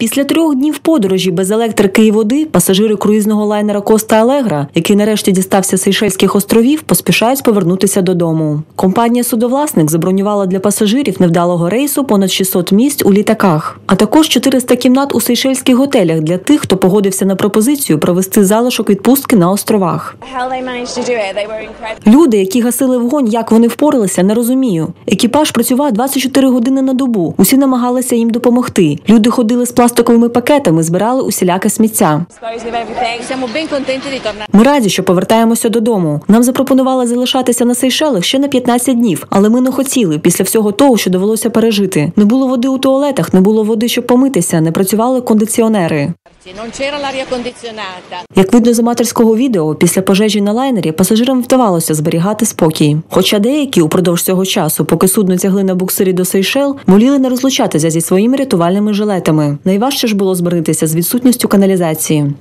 Після трьох днів подорожі без електрики і води пасажири круїзного лайнера Коста Алегра, який нарешті дістався з Сейшельських островів, поспішають повернутися додому. Компанія судовласник забронювала для пасажирів невдалого рейсу понад 600 місць у літаках, а також 400 кімнат у сейшельських готелях для тих, хто погодився на пропозицію провести залишок відпустки на островах. Люди, які гасили вогонь, як вони впоралися, не розумію. Екіпаж працював 24 години на добу. Усі намагалися їм допомогти. Люди ходили з пластиковими пакетами, збирали усіляке сміття. Ми раді, що повертаємося додому. Нам запропонували залишатися на Сейшелах ще на 15 днів, але ми не хотіли після всього того, що довелося пережити. Не було води у туалетах, не було води, щоб помитися, не працювали кондиціонери. Як видно з аматорського відео, після пожежі на лайнері пасажирам вдавалося зберігати спокій. Хоча деякі упродовж цього часу, поки судно тягли на буксирі до Сейшел, воліли не розлучатися зі своїми рятувальними жилетами. Найважче ж було зберегтися з відсутністю каналізації.